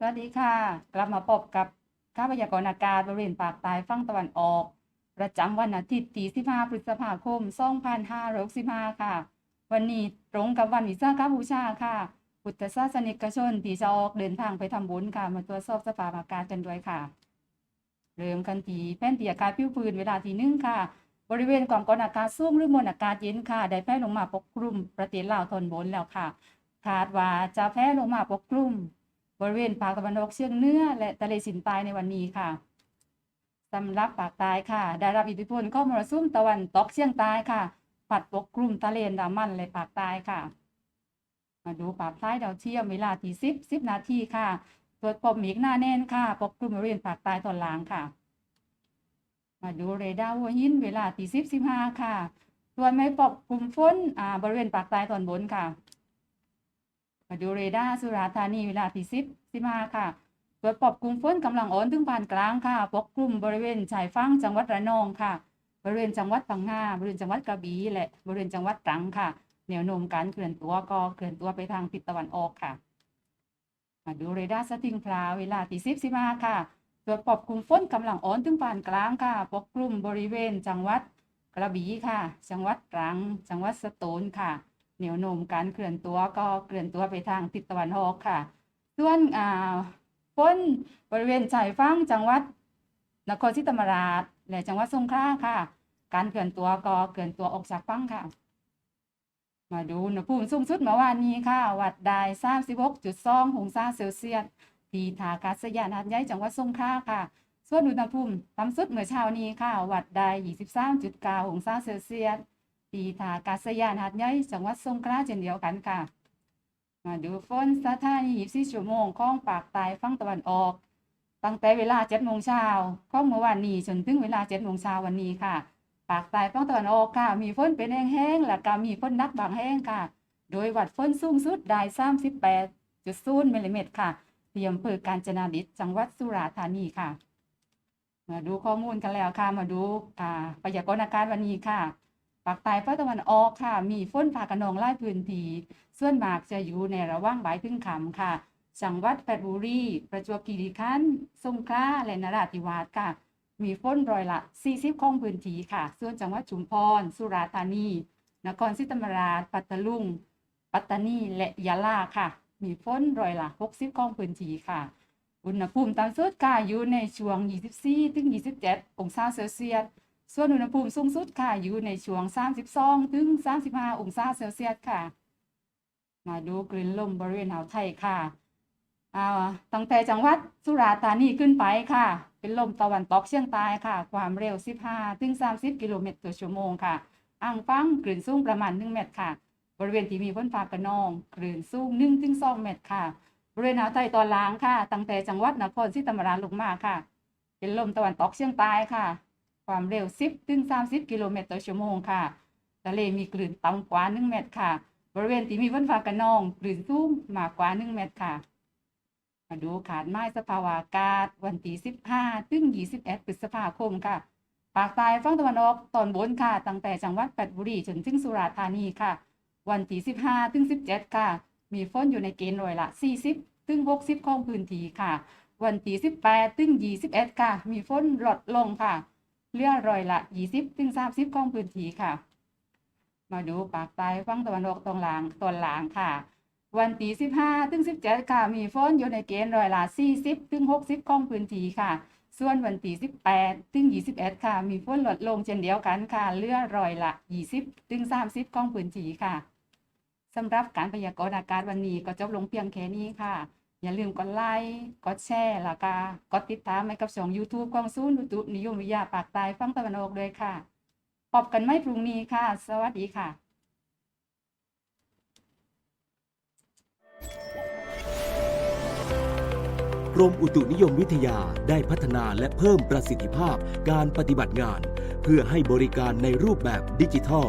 สวัสดีค่ะ กลับมาพบกับข้าพยากรณ์อากาศบริเวณปากใต้ฝั่งตะวันออก ประจำวันอาทิตย์ที่15พฤษภาคม 2565 ค่ะ วันนี้ตรงกับวันวิสาขบูชาค่ะพุทธศาสนิกชนที่จะออกเดินทางไปทำบุญค่ะ มาตรวจสอบสภาพอากาศกันด้วยค่ะเริ่มกันที่แผ่นที่อากาศผิวพื้นเวลาที่หนึ่งค่ะ บริเวณความกดอากาศสูงหรือมวลอากาศเย็นค่ะ ได้แผ่ลงมาปกคลุมประเทศลาวตอนบนแล้วค่ะ คาดว่าจะแผ่ลงมาปกคลุม บริเวณภาคตะวันออกเฉียงเหนือและทะเลสินใต้ในวันนี้ค่ะสำหรับภาคใต้ค่ะ ได้รับอิทธิพลขอมรสุมตะวันตกเฉียงใต้ค่ะพัดปกคลุมทะเลนดามันและภาคใต้ค่ะ มาดูภาพท้ดาวเทียมเวลาที่สิบสิบนาทีค่ะตรวจพบเมฆหน้าแน่นค่ะ ปกคลุมบริเวณภาคใต้ตอนล่างค่ะ มาดูเรดาร์หัวหินเวลาที่สิบสิบห้าค่ะ ส่วนไม่ปกคลุมฝนอ่าบริเวณภาคใต้ตอนบนค่ะ มาดูเรดาร์สุราษฎร์ธานีเวลาที่สิบสิบห้าค่ะตรวจพบกลุ่มฝนกำลังอ่อนถึงปานกลางค่ะ ปกคลุมบริเวณชายฝั่งจังหวัดระนองค่ะ บริเวณจังหวัดพังงาบริเวณจังหวัดกระบี่และบริเวณจังหวัดตรังค่ะแนวโน้มการเคลื่อนตัวก็เคลื่อนตัวไปทางทิศตะวันออกค่ะ มาดูเรดาร์สติงพลาเวลาที่สิบสิบห้าค่ะตรวจพบกลุ่มฝนกำลังอ่อนถึงปานกลางค่ะ ปกคลุมบริเวณจังหวัดกระบี่ค่ะ จังหวัดตรัง จังหวัดสตูลค่ะ แนวโน้มการเคลื่อนตัวก็เคลื่อนตัวไปทางทิศตะวันออกค่ะส่วนอ่าฝนบริเวณชายฝั่งจังหวัดนครศรีธรรมราชและจังหวัดสงขลาค่ะ การเคลื่อนตัวก็เคลื่อนตัวออกจากฝั่งค่ะ มาดูอุณหภูมิสูงสุดเมื่อวานนี้ค่ะ วัดได้36.2องศาเซลเซียสที่ท่าอากาศยานหาดใหญ่จังหวัดสงขลาค่ะ ส่วนอุณหภูมิต่ำสุดเมื่อเช้านี้ค่ะ วัดได้23.9องศาเซลเซียส ที่ท่าอากาศยานหาดใหญ่จังหวัดสงขลาเช่นเดียวกันค่ะ มาดูฝนสถานี24ชั่วโมงของปากใต้ฝั่งตะวันออก ตั้งแต่เวลา7โมงเช้าของเมื่อวานนี้จนถึงเวลา7โมงเช้าวันนี้ค่ะ ปากใต้ฝั่งตะวันออกค่ะ มีฝนเป็นแห้งๆและก็มีฝนนักบางแห้งค่ะ โดยวัดฝนสูงสุดได้38.0มิลลิเมตรค่ะที่อำเภอกาญจนาดิษจังหวัดสุราษฎร์ธานีค่ะ มาดูข้อมูลกันแล้วค่ะ มาดูอ่าพยากรณ์อากาศวันนี้ค่ะ ภาคใต้ภาคตะวันออกค่ะ มีฝนฟ้าคะนองหลายพื้นที่ส่วนมากจะอยู่ในระหว่างบ่ายถึงค่ำค่ะ จังหวัดเพชรบุรี ประจวบคีรีขันธ์สงขลาและนราธิวาสค่ะ มีฝนร้อยละ 40 ของพื้นที่ค่ะ ส่วนจังหวัดชุมพร สุราษฎร์ธานี นครศรีธรรมราช ปัตตาลุง ปัตตานี และยะลาค่ะ มีฝนร้อยละ 60 ของพื้นที่ค่ะ อุณหภูมิต่ำสุดค่ะอยู่ในช่วง 24ถึง27 องศาเซลเซียส ส่วนอุณหภูมิสูงสุดค่ะ อยู่ในช่วง 32 ถึง 35 องศาเซลเซียสค่ะ มาดูกลิ่นลมบริเวณอ่าวไทยค่ะอาตั้งแต่จังหวัดสุราษฎร์ธานีขึ้นไปค่ะ เป็นลมตะวันตกเฉียงใต้ค่ะ ความเร็ว 15 ถึง 30 กิโลเมตรต่อชั่วโมงค่ะ อ่างฟังกลิ่นสูงประมาณ 1 เมตรค่ะ บริเวณที่มีฝนฟ้ากระนองกลิ่นสูง1ถึง2เมตรค่ะ บริเวณอ่าวไทยตอนล่างค่ะ ตั้งแต่จังหวัดนครศรีธรรมราชลงมาค่ะ เป็นลมตะวันตกเฉียงใต้ค่ะ ความเร็ว 10 ถึง 30 กิโลเมตรต่อชั่วโมงค่ะ ทะเลมีคลื่นต่ำกว่า 1 เมตรค่ะ บริเวณที่มีฝนฟ้ากระนองคลื่นสูงมากกว่า 1 เมตรค่ะ มาดูขาดไม้สภาวะอากาศวันที่ 15 ถึง 21 พฤษภาคมค่ะภาคใต้ฝั่งตะวันออกตอนบนค่ะ ตั้งแต่จังหวัดเพชรบุรีจนถึงสุราษฎร์ธานีค่ะ วันที่ 15 ถึง 17 ค่ะ มีฝนอยู่ในเกณฑ์ร้อยละ 40 ถึง 60 ของพื้นที่ค่ะ วันที่ 18 ถึง 21 ค่ะ มีฝนลดลงค่ะ เลือร้อยละ20ถึง30ของพื้นที่ค่ะ มาดูปากใต้ฝั่งตะวันออกตอนล่างตอนหลางค่ะ วันที่15ถึง17ค่ะ มีฝนอยู่ในเกณฑ์ร้อยละ40ถึง60ของพื้นที่ค่ะ ส่วนวันที่18ถึง21ค่ะ มีฝนลดลงเช่นเดียวกันค่ะ เลือร้อยละ20ถึง30ของพื้นที่ค่ะสำหรับการพยากรณ์อากาศวันนี้ก็จบลงเพียงแค่นี้ค่ะ อย่าลืมกดไลค์ กดแชร์แล้วก็กดติดตามให้กับช่อง YouTube ของศูนย์อุตุนิยมวิทยาปากใต้ฝั่งตะวันออกด้วยค่ะพบกันไม่พรุ่งนี้ค่ะ สวัสดีค่ะกรมอุตุนิยมวิทยาได้พัฒนาและเพิ่มประสิทธิภาพการปฏิบัติงาน เพื่อให้บริการในรูปแบบดิจิทัล